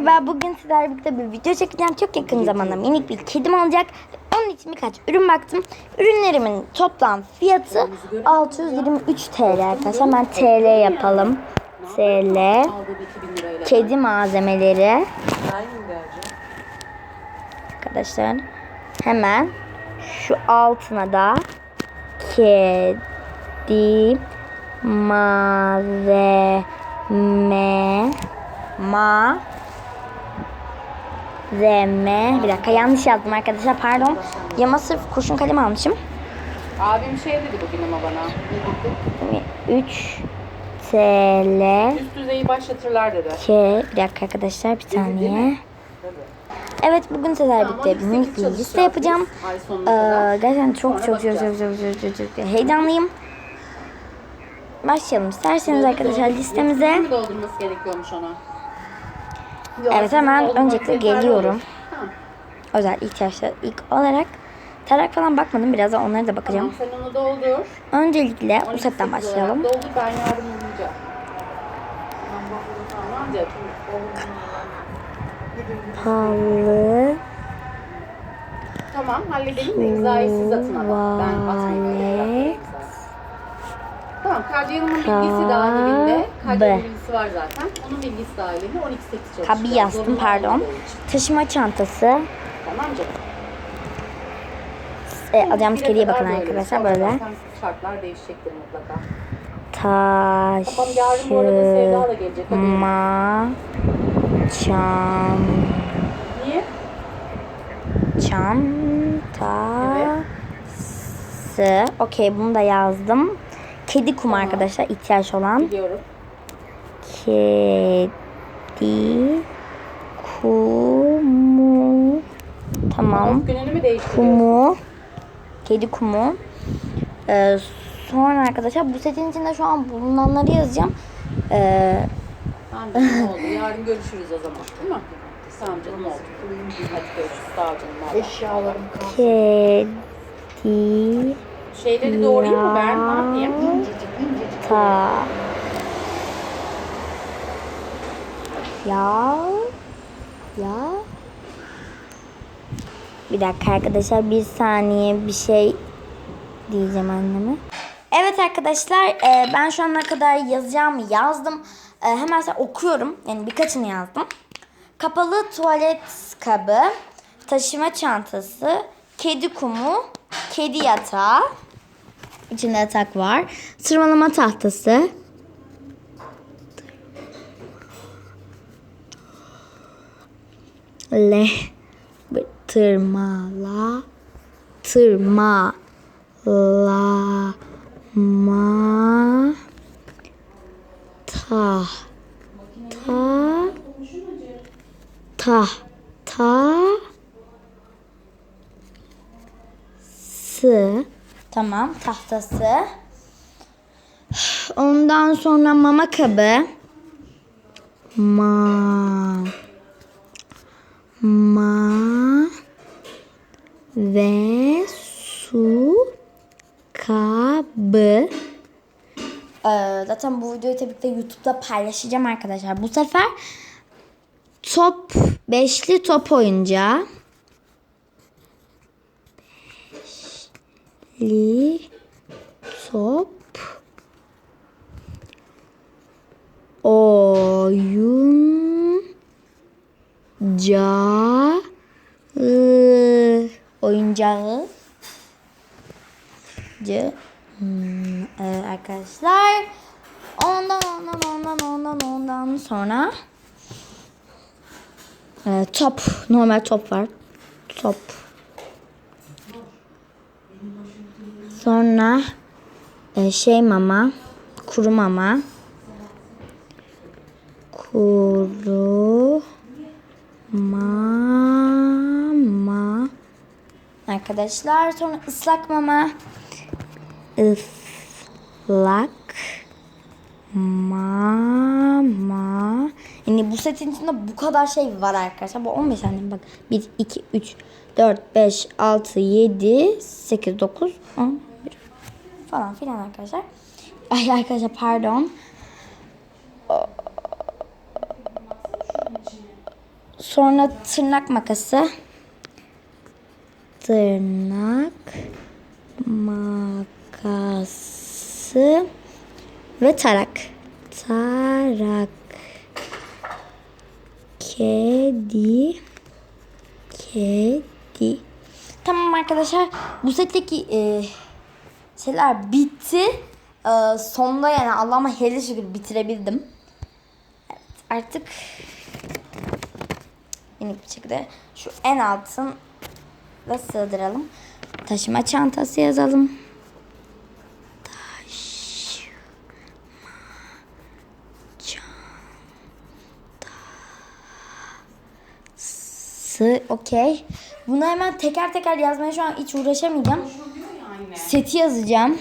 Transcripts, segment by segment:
merhaba. Bugün sizlerle birlikte bir video çekeceğim. Çok yakın zamanda minik bir kedim olacak. Onun için birkaç ürün baktım. Ürünlerimin toplam fiyatı 623 TL arkadaşlar. Ben TL yapalım. TL. Aldığı 2000 lirayla. Kedi malzemeleri arkadaşlar. Hemen şu altına da kedi malzeme ma zeme bir dakika yanlış yazdım arkadaşlar pardon. Yama sırf kurşun kalem almışım. Abim şey dedi bugün ama bana. 3 TL Üst düzeyi başlatırlar dedi. K. Bir dakika arkadaşlar bir saniye. Evet bugün birlikte bir minik bir liste yapacağım. Ee, gerçekten çok çok çok çok çok çok çok heyecanlıyım. Başlayalım isterseniz arkadaşlar listemize. mi doldurması gerekiyormuş ona? Evet hemen öncelikle geliyorum. Özel ihtiyaçlar ilk olarak. Tarak falan bakmadım biraz da onlara da bakacağım. Tamam sen onu doldur. Öncelikle bu 12 setten sekiz başlayalım. Doldur ben yardım edeceğim. Halı Tamam halledelim de imzayı siz atın ama. Ben atmayayım. Tamam Kardiyan'ın bilgisi dahilinde. Kardiyan'ın B. bilgisi var zaten. Onun bilgisi dahilinde 12-8 çalışacağız. Tabi yazdım Zorunlu pardon. Taşıma çantası. Tamam canım. E, alacağımız kediye bakın arkadaşlar böyle. Şartlar değişecektir mutlaka. Tamam yarın bu arada Sevda da gelecek. Hadi. Taşıma çam Niye? çantası. Okey bunu da yazdım. Kedi kumu arkadaşlar ihtiyaç olan. Biliyorum. Kedi kumu. Tamam. Kumu. Kedi kumu. Ee, sonra arkadaşlar bu setin içinde şu an bulunanları yazacağım. Ee, Tamam canım oldu. Yarın görüşürüz o zaman. Değil mi? Tamam canım oldu. Hadi görüşürüz. Sağ ol canım. Eşyalarım kedi Şeyleri doğrayayım mı ben? Ne yapayım? ta ya ya bir dakika arkadaşlar bir saniye bir şey diyeceğim anneme. Evet arkadaşlar e, ben şu ana kadar yazacağımı yazdım. E, hemen size okuyorum. Yani birkaçını yazdım. Kapalı tuvalet kabı, taşıma çantası, kedi kumu, kedi yatağı. İçinde yatak var. Tırmalama tahtası. Le tırmala tırma la ma ta ta ta ta sı tamam tahtası ondan sonra mama kabı ma ma ve su kabı. Ee, zaten bu videoyu tabii ki de YouTube'da paylaşacağım arkadaşlar. Bu sefer top, beşli top oyuncağı. Beşli top oyuncağı oyuncağı. C hmm, evet arkadaşlar ondan ondan ondan ondan ondan sonra e, top normal top var. Top sonra e, şey mama kuru mama. Kuru mama. Arkadaşlar sonra ıslak mama. Islak mama. Yani bu setin içinde bu kadar şey var arkadaşlar. Bu 15 tane bak. 1 2 3 4 5 6 7 8 9 10 falan filan arkadaşlar ay arkadaşlar pardon Sonra tırnak makası. Tırnak makası ve tarak. Tarak. Kedi. Kedi. Tamam arkadaşlar. Bu setteki e, şeyler bitti. E, sonunda yani Allah'ıma hele şükür bitirebildim. Evet, artık minik bir şekilde şu en altın da sığdıralım. Taşıma çantası yazalım. Taşıma Okey. Bunu hemen teker teker yazmaya şu an hiç uğraşamayacağım. Seti yazacağım.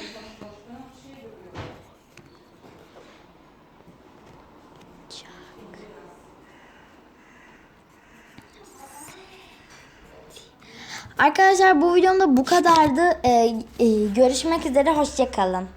Arkadaşlar bu videomda bu kadardı. Ee, e, görüşmek üzere. Hoşçakalın.